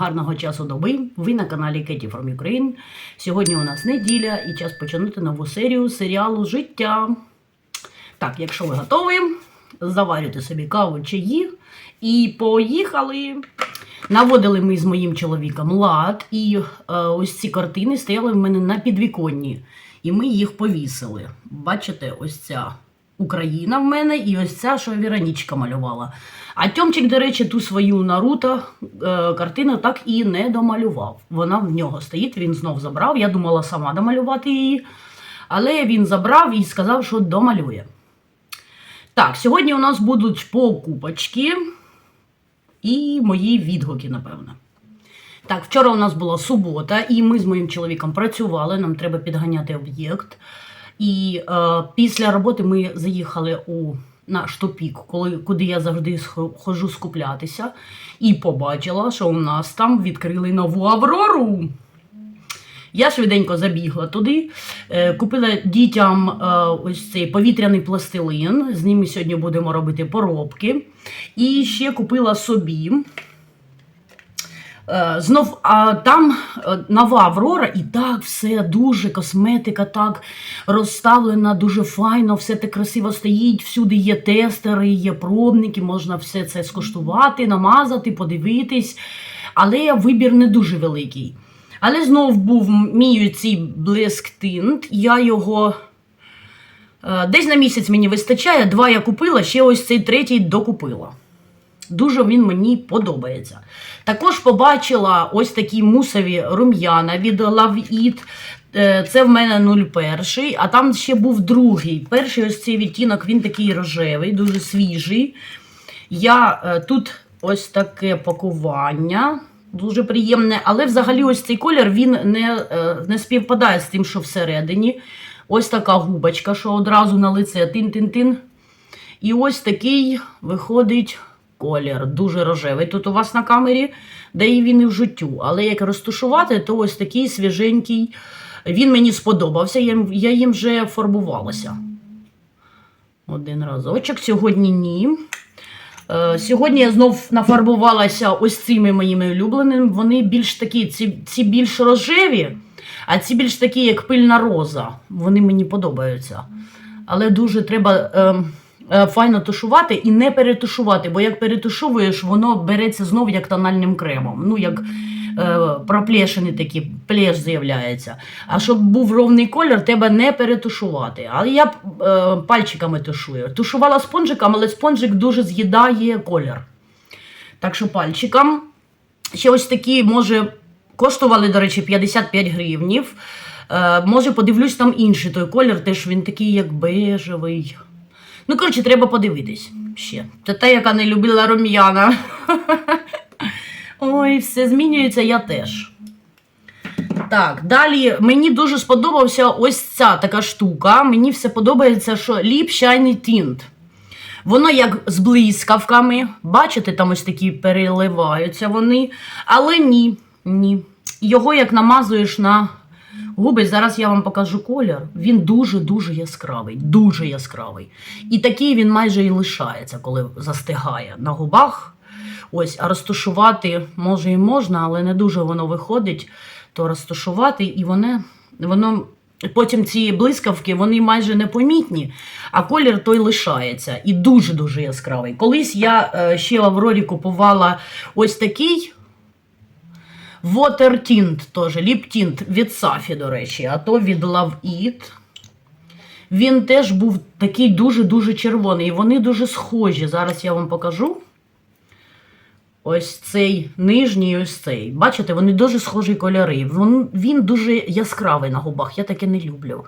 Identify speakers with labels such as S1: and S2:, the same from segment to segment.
S1: гарного часу доби. Ви на каналі Кеті from Ukraine. Сьогодні у нас неділя і час починати нову серію серіалу Життя. Так, якщо ви готові, заварюйте собі каву чаї і поїхали. Наводили ми з моїм чоловіком лад, і е, ось ці картини стояли в мене на підвіконні. І ми їх повісили. Бачите, ось ця Україна в мене і ось ця, що Віронічка малювала. А Тьомчик, до речі, ту свою Наруто е, картину так і не домалював. Вона в нього стоїть, він знов забрав. Я думала сама домалювати її. Але він забрав і сказав, що домалює. Так, сьогодні у нас будуть покупочки і мої відгуки, напевно. Так, вчора у нас була субота, і ми з моїм чоловіком працювали, нам треба підганяти об'єкт. І е, після роботи ми заїхали у наш топік, коли, куди я завжди ходжу скуплятися, і побачила, що у нас там відкрили нову Аврору. Я швиденько забігла туди, е, купила дітям е, ось цей повітряний пластилин. З ними сьогодні будемо робити поробки. І ще купила собі. Е, Знов а, там е, нова Аврора, і так все дуже косметика, так розставлена, дуже файно, все так красиво стоїть. Всюди є тестери, є пробники, можна все це скуштувати, намазати, подивитись. Але вибір не дуже великий. Але знов був мій цей блиск тинт. Я його е, десь на місяць мені вистачає. Два я купила, ще ось цей третій докупила. Дуже він мені подобається. Також побачила ось такі мусові рум'яна від Love It. Е, Це в мене 01, а там ще був другий. Перший ось цей відтінок, він такий рожевий, дуже свіжий. Я е, тут ось таке пакування. Дуже приємне, але взагалі ось цей колір він не, е, не співпадає з тим, що всередині. Ось така губочка, що одразу на лице тин-тин-тин. І ось такий виходить колір, дуже рожевий. Тут у вас на камері, де і він і в життю. Але як розташувати, то ось такий свіженький. Він мені сподобався, я, я їм вже фарбувалася. Один разочок. Сьогодні ні. Е, Сьогодні я знов нафарбувалася ось цими моїми улюбленими. Вони більш такі, ці, ці більш рожеві, а ці більш такі, як пильна роза. Вони мені подобаються. Але дуже треба е, файно тушувати і не перетушувати, бо як перетушовуєш, воно береться знов як тональним кремом. Ну, як е, проплешини такі, плеш з'являється. А щоб був ровний колір, треба не перетушувати. Але я е, пальчиками тушую. Тушувала спонжиком, але спонжик дуже з'їдає колір. Так що пальчиком. Ще ось такі, може, коштували, до речі, 55 гривнів. Е, може, подивлюсь там інший той колір, теж він такий, як бежевий. Ну, коротше, треба подивитись ще. Це та, яка не любила рум'яна. Ой, все змінюється, я теж. Так, далі мені дуже сподобався ось ця така штука. Мені все подобається, що Lip Shiny Tint. Воно як з блискавками. Бачите, там ось такі переливаються вони. Але ні, ні. Його як намазуєш на губи, зараз я вам покажу колір. Він дуже-дуже яскравий, дуже яскравий. І такий він майже і лишається, коли застигає на губах. Ось, а розташувати може і можна, але не дуже воно виходить, то розташувати, і воно, воно потім ці блискавки вони майже непомітні, а колір той лишається і дуже-дуже яскравий. Колись я е, ще в Аврорі купувала ось такий. Water Tint теж, ліптінт від Сафі, до речі, а то від Love It. Він теж був такий дуже-дуже червоний. І вони дуже схожі. Зараз я вам покажу. Ось цей нижній, ось цей. Бачите, вони дуже схожі кольори. Він, він дуже яскравий на губах, я таке не люблю.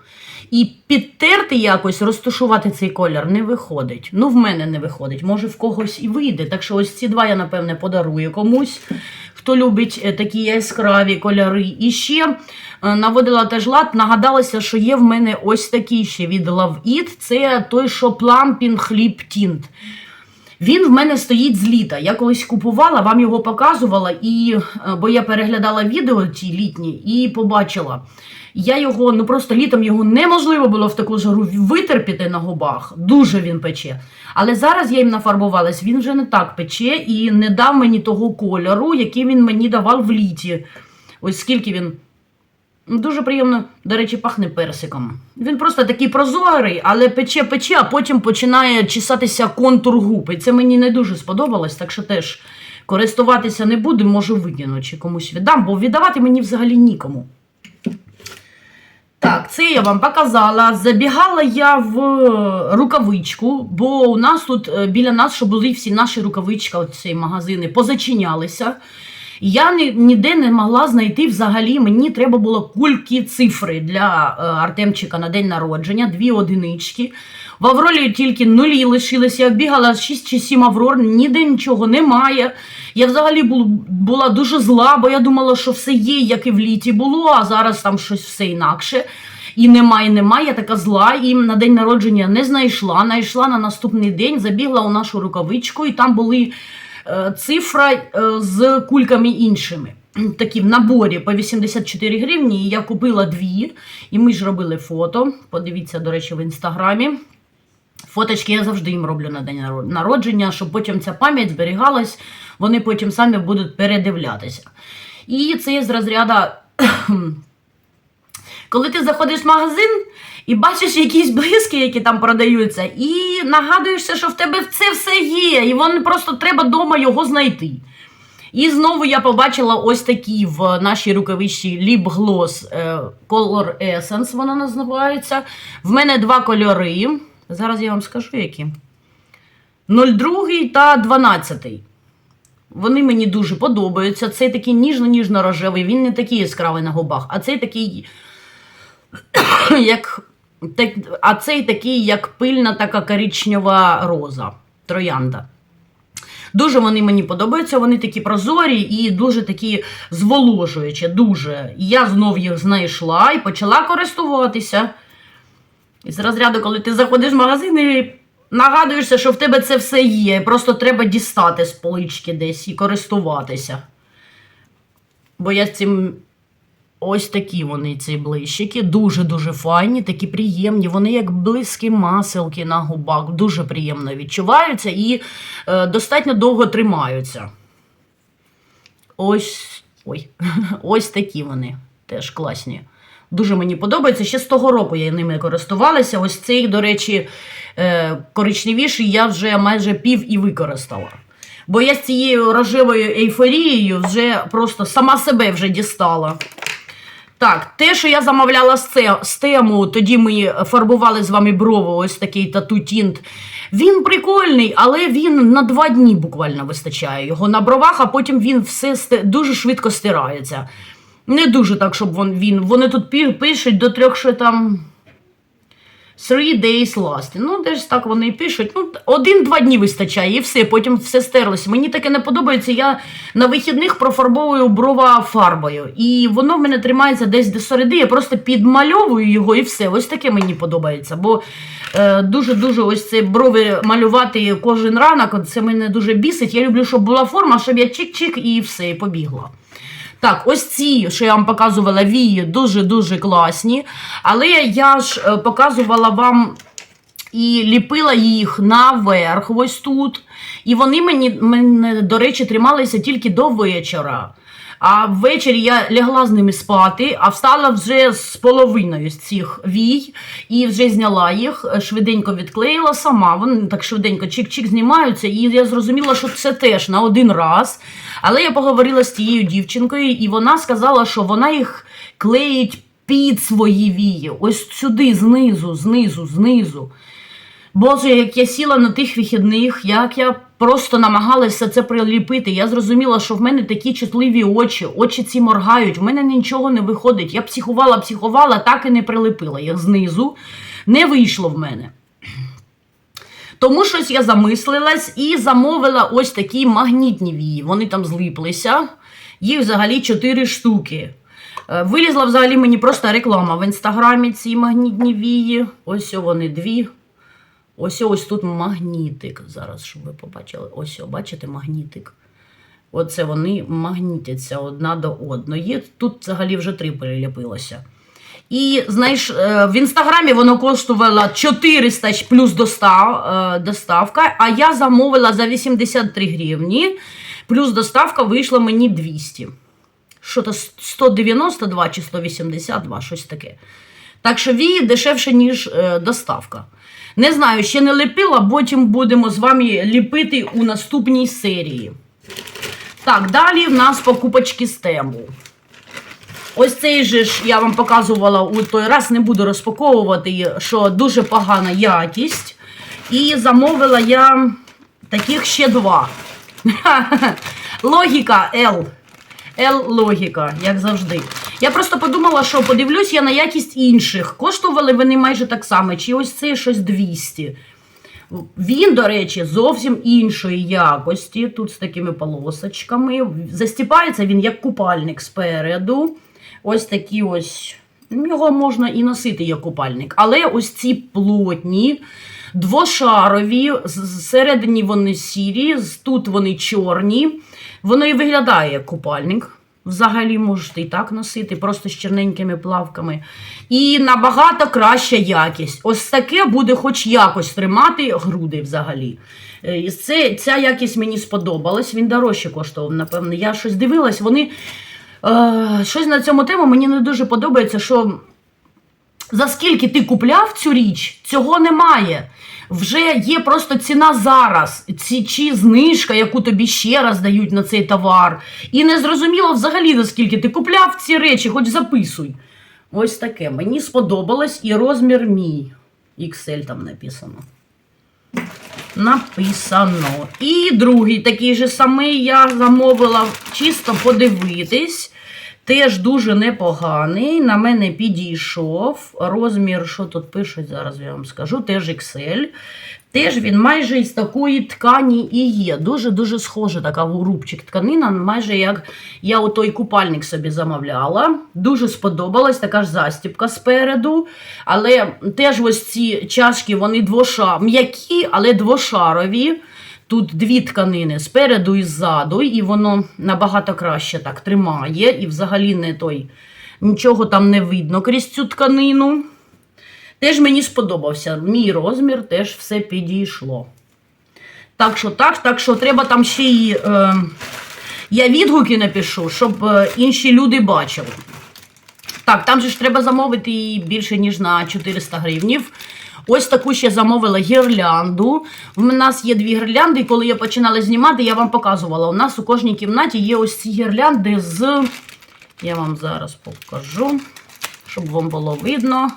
S1: І підтерти якось, розташувати цей колір не виходить. Ну, в мене не виходить. Може, в когось і вийде. Так що ось ці два я, напевне, подарую комусь, хто любить е, такі яскраві кольори. І ще е, наводила теж лад, нагадалася, що є в мене ось такий ще від Love It. Це той, що Plumping Lip Tint. Він в мене стоїть з літа. Я колись купувала, вам його показувала, і, е, бо я переглядала відео ті літні і побачила. Я його, ну просто літом його неможливо було в таку жару витерпіти на губах. Дуже він пече. Але зараз я їм нафарбувалась, він вже не так пече і не дав мені того кольору, який він мені давав в літі. Ось скільки він. Дуже приємно, до речі, пахне персиком. Він просто такий прозорий, але пече-пече, а потім починає чесатися контур губ. І це мені не дуже сподобалось, так що теж користуватися не буду, можу викину чи комусь віддам, бо віддавати мені взагалі нікому. Так, це я вам показала. Забігала я в е, рукавичку, бо у нас тут е, біля нас, що були всі наші рукавички, оці магазини, позачинялися. Я ні, ніде не могла знайти взагалі. Мені треба було кульки цифри для е, Артемчика на день народження, дві одинички. В Авролі тільки нулі лишилися. Я бігала 6 чи 7 Аврор, ніде нічого немає. Я взагалі бу- була дуже зла, бо я думала, що все є, як і в літі було, а зараз там щось все інакше. І немає, немає, я така зла, і на день народження не знайшла. Знайшла на наступний день, забігла у нашу рукавичку, і там були цифра е, з кульками іншими. Такі в наборі по 84 гривні. Я купила дві, і ми ж робили фото. Подивіться, до речі, в інстаграмі. Фоточки я завжди їм роблю на день народження, щоб потім ця пам'ять зберігалась, вони потім самі будуть передивлятися. І це з розряду, коли ти заходиш в магазин і бачиш якісь блиски, які там продаються, і нагадуєшся, що в тебе це все є, і вони просто треба вдома його знайти. І знову я побачила ось такі в нашій рукавичці Lip Gloss е, Color Essence, вона називається. В мене два кольори. Зараз я вам скажу, які. 02 та 12. Вони мені дуже подобаються. Цей такий ніжно-ніжно-рожевий, він не такий яскравий на губах, а цей такий, як, а цей такий, як пильна така коричнева роза, троянда. Дуже вони мені подобаються, вони такі прозорі і дуже такі зволожуючі. Дуже. І Я знов їх знайшла і почала користуватися. І з розряду, коли ти заходиш в магазин і нагадуєшся, що в тебе це все є. Просто треба дістати з полички десь і користуватися. Бо я цим. Ось такі вони, ці блищики, дуже-дуже файні, такі приємні. Вони як близькі маселки на губах, дуже приємно відчуваються і е, достатньо довго тримаються. Ось, ой, ось такі вони теж класні. Дуже мені подобається. Ще з того року я ними користувалася. Ось цей, до речі, е, коричневіший я вже майже пів і використала. Бо я з цією рожевою ейфорією вже просто сама себе вже дістала. Так, те, що я замовляла з, тему, тоді ми фарбували з вами брови, ось такий тату тінт. Він прикольний, але він на два дні буквально вистачає його на бровах, а потім він все дуже швидко стирається. Не дуже так, щоб він. Вони тут пишуть до трьох, що там. Three days last. Ну, десь так вони пишуть. Ну, один-два дні вистачає, і все, потім все стерлося. Мені таке не подобається. Я на вихідних профарбовую брова фарбою. І воно в мене тримається десь до середи. Я просто підмальовую його і все. Ось таке мені подобається. Бо е, дуже-дуже ось це брови малювати кожен ранок. Це мене дуже бісить. Я люблю, щоб була форма, щоб я чик-чик і все, побігла. Так, ось ці, що я вам показувала, вії дуже-дуже класні. Але я ж е, показувала вам і ліпила їх наверх, ось тут. І вони мені, мене, до речі, трималися тільки до вечора. А ввечері я лягла з ними спати, а встала вже з половиною з цих вій і вже зняла їх, е, швиденько відклеїла сама. Вони так швиденько чик-чик знімаються, і я зрозуміла, що це теж на один раз. Але я поговорила з тією дівчинкою, і вона сказала, що вона їх клеїть під свої вії. Ось сюди, знизу, знизу, знизу. Боже, як я сіла на тих вихідних, як я просто намагалася це приліпити. Я зрозуміла, що в мене такі чутливі очі, очі ці моргають, в мене нічого не виходить. Я психувала, психувала, так і не прилепила їх знизу. Не вийшло в мене. Тому щось я замислилась і замовила ось такі магнітні вії. Вони там злиплися. Їх взагалі 4 штуки. Е, Вилізла взагалі мені просто реклама в інстаграмі ці магнітні вії. Ось вони дві. Ось ось тут магнітик. Зараз, щоб ви побачили. Ось, бачите, магнітик. Оце вони магнітяться одна до одної. Тут взагалі вже три приліпилося. І знаєш, е, в інстаграмі воно коштувало 400 плюс е, доставка, а я замовила за 83 гривні, плюс доставка вийшла мені 200. Що то 192 чи 182, щось таке. Так що вії дешевше, ніж е, доставка. Не знаю, ще не ліпила, потім будемо з вами ліпити у наступній серії. Так, далі в нас покупочки з тему. Ось цей же ж я вам показувала у той раз, не буду розпаковувати, що дуже погана якість. І замовила я таких ще два. Логіка L. L логіка, як завжди. Я просто подумала, що подивлюсь я на якість інших. Коштували вони майже так само, чи ось це щось 200. Він, до речі, зовсім іншої якості. Тут з такими полосочками. Застіпається він як купальник спереду. Ось такі ось. Його можна і носити як купальник. Але ось ці плотні, двошарові, зсередині вони сірі, тут вони чорні. Воно і виглядає як купальник. Взагалі можете і так носити, просто з чорненькими плавками. І набагато краща якість. Ось таке буде хоч якось тримати груди взагалі. Е, Це, ця якість мені сподобалась. Він дорожче коштував, напевно. Я щось дивилась, вони. Е, щось на цьому тему мені не дуже подобається, що за скільки ти купляв цю річ, цього немає. Вже є просто ціна зараз, ці, чи знижка, яку тобі ще раз дають на цей товар. І не зрозуміло взагалі, за скільки ти купляв ці речі, хоч записуй. Ось таке. Мені сподобалось і розмір мій. XL там написано. Написано. І другий такий же самий я замовила чисто подивитись. Теж дуже непоганий. На мене підійшов. Розмір, що тут пишуть, зараз я вам скажу, теж XL. Теж він майже із такої ткані і є. Дуже-дуже схожа така рубчик тканина, майже як я отой купальник собі замовляла. Дуже сподобалась, така ж застіпка спереду. Але теж ось ці чашки, вони двоша... м'які, але двошарові. Тут дві тканини спереду і ззаду, і воно набагато краще так тримає. І взагалі не той нічого там не видно крізь цю тканину. Теж мені сподобався. Мій розмір теж все підійшло. Так що так, так що треба там ще й. Е, я відгуки напишу, щоб е, інші люди бачили. Так, там же ж треба замовити її більше, ніж на 400 гривнів. Ось таку ще замовила гірлянду. У нас є дві гірлянди, і коли я починала знімати, я вам показувала. У нас у кожній кімнаті є ось ці гірлянди з. Я вам зараз покажу, щоб вам було видно.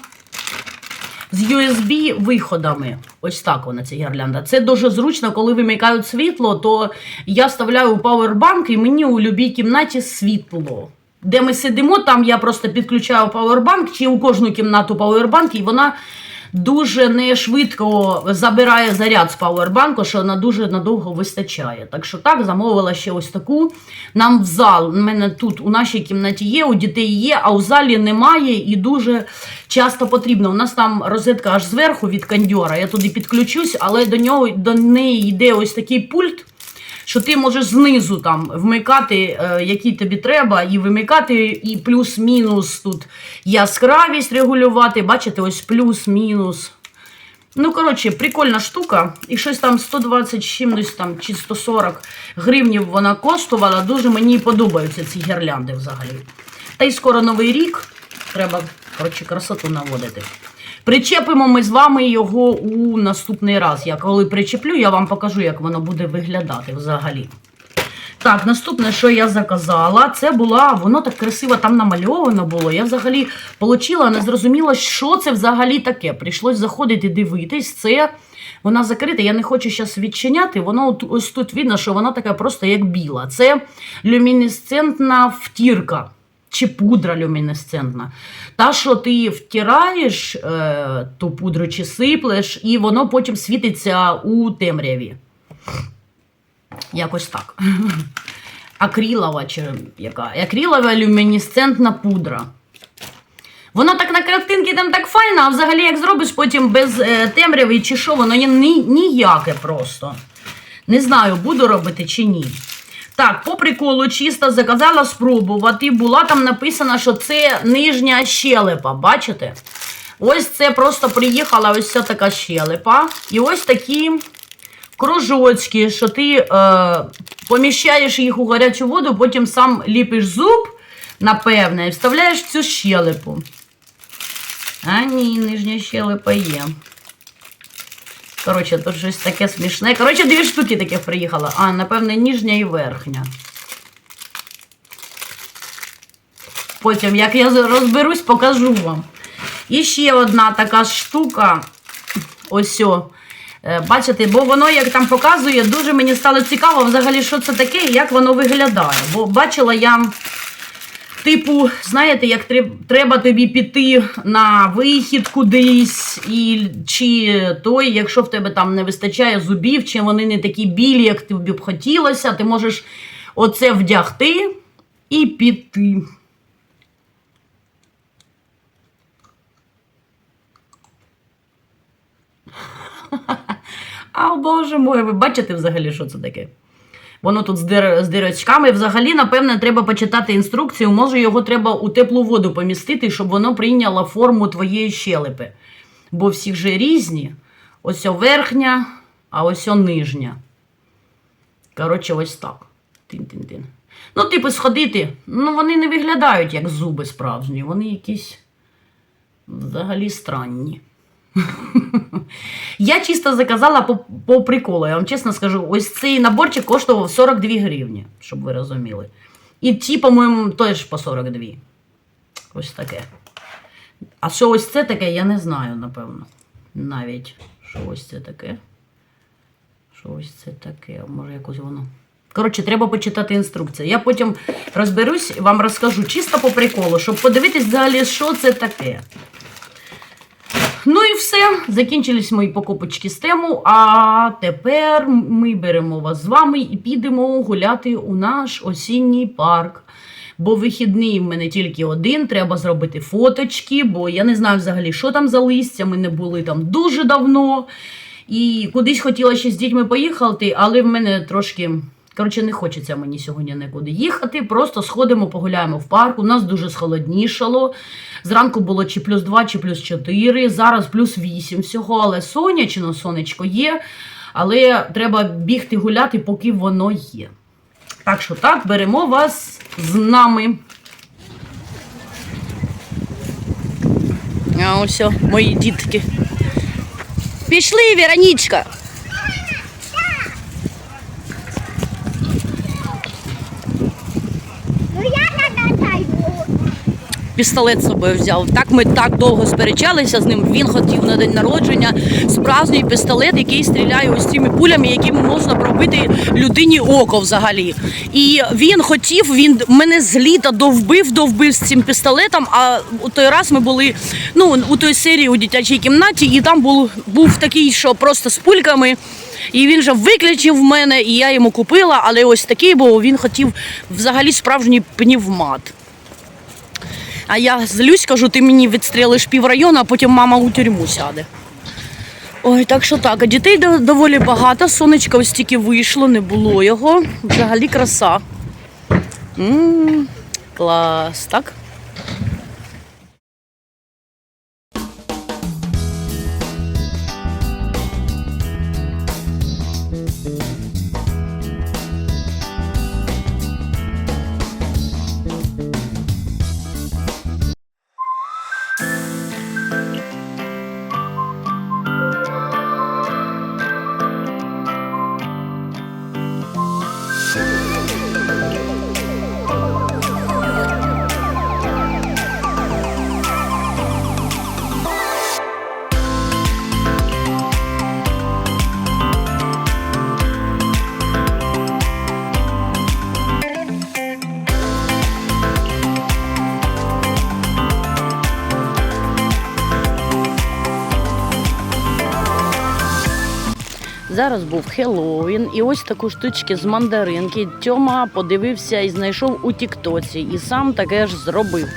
S1: З USB-виходами. Ось так вона ця гірлянда. Це дуже зручно, коли вимикають світло, то я вставляю пауербанк і мені у будь-якій кімнаті світло. Де ми сидимо, там я просто підключаю пауербанк чи у кожну кімнату пауербанк, і вона дуже не швидко забирає заряд з павербанку, що вона дуже надовго вистачає. Так що так, замовила ще ось таку. Нам в зал, у мене тут у нашій кімнаті є, у дітей є, а у залі немає і дуже часто потрібно. У нас там розетка аж зверху від кондьора. Я туди підключусь, але до нього до неї йде ось такий пульт. Що ти можеш знизу там вмикати, е, який тобі треба, і вимикати, і плюс-мінус тут яскравість регулювати. Бачите, ось плюс-мінус. Ну, коротше, прикольна штука. І щось там 120 з чимось там, чи 140 гривнів вона коштувала. Дуже мені подобаються ці гірлянди взагалі. Та й скоро новий рік. Треба, коротше, красоту наводити. Причепимо ми з вами його у наступний раз. Я коли причеплю, я вам покажу, як воно буде виглядати взагалі. Так, наступне, що я заказала, це була, воно так красиво там намальовано було. Я взагалі отримала, не зрозуміла, що це взагалі таке. Прийшлось заходити дивитись. Це вона закрита. Я не хочу зараз відчиняти. Воно ось тут видно, що вона така просто як біла. Це люмінесцентна втірка. Чи пудра люмінесцентна. Та, що ти втираєш е, ту пудру чи сиплеш, і воно потім світиться у темряві. Якось так. Акрилова чи яка? Акрилова люмінесцентна пудра. Воно так на картинці там так файно, а взагалі як зробиш потім без е, темряви чи що, воно ні, ні, ніяке просто. Не знаю, буду робити чи ні. Так, по приколу чисто заказала спробувати. Була там написано, що це нижня щелепа. Бачите? Ось це просто приїхала ось ця така щелепа. І ось такі кружочки, що ти е, поміщаєш їх у гарячу воду, потім сам ліпиш зуб, напевне, і вставляєш цю щелепу. А ні, нижня щелепа є. Коротше, тут щось таке смішне. Коротше, дві штуки таких приїхало. А, напевне, ніжня і верхня. Потім, як я розберусь, покажу вам. І ще одна така штука. Ось. о. Е, Бачите, бо воно, як там показує, дуже мені стало цікаво взагалі, що це таке і як воно виглядає. Бо бачила я. Типу, знаєте, як треба тобі піти на вихід кудись, і чи той, якщо в тебе там не вистачає зубів, чи вони не такі білі, як тобі б хотілося, ти можеш оце вдягти і піти. А боже мой, ви бачите взагалі, що це таке? Воно тут з, дир... з дирочками. Взагалі, напевне, треба почитати інструкцію. Може, його треба у теплу воду помістити, щоб воно прийняло форму твоєї щелепи. Бо всі ж різні. Ось верхня, а ось нижня. Коротше, ось так. Тин-тин-тин. Ну, типу, сходити. Ну, вони не виглядають як зуби справжні. Вони якісь взагалі странні. Я чисто заказала по, по приколу. Я вам чесно скажу, ось цей наборчик коштував 42 гривні, щоб ви розуміли. І ті, по-моєму, теж по 42. Ось таке. А що ось це таке, я не знаю, напевно. Навіть, що ось це таке. Що ось це таке, може якось воно. Коротше, треба почитати інструкцію. Я потім розберусь і вам розкажу чисто по приколу, щоб подивитись взагалі, що це таке. Ну і все. Закінчились мої покупочки з тему. А тепер ми беремо вас з вами і підемо гуляти у наш осінній парк. Бо вихідний в мене тільки один, треба зробити фоточки, бо я не знаю взагалі, що там за листя. Ми не були там дуже давно. І кудись хотіла ще з дітьми поїхати, але в мене трошки. Коротше, не хочеться мені сьогодні нікуди їхати. Просто сходимо, погуляємо в парк. У нас дуже схолоднішало. Зранку було чи плюс 2, чи плюс 4, зараз плюс 8 всього, але сонячно, сонечко є. Але треба бігти гуляти, поки воно є. Так що так, беремо вас з нами. А ось мої дітки. Пішли, Веронічка.
S2: Ну я на натайну.
S1: Пістолет з собою взяв. Так ми так довго сперечалися з ним. Він хотів на день народження справжній пістолет, який стріляє ось цими пулями, якими можна пробити людині око взагалі. І він хотів, він мене з літа довбив, довбив з цим пістолетом. А у той раз ми були ну, у той серії у дитячій кімнаті, і там був, був такий, що просто з пульками. І він же виключив в мене, і я йому купила, але ось такий, бо він хотів взагалі справжній пневмат. А я злюсь, кажу, ти мені відстрілиш піврайону, а потім мама у тюрму сяде. Ой, так що так, а дітей доволі багато. Сонечко ось тільки вийшло, не було його. Взагалі краса. м клас, так? Зараз був Хеллоуін, і ось таку штучки з мандаринки. Тьома подивився і знайшов у Тіктоці, і сам таке ж зробив.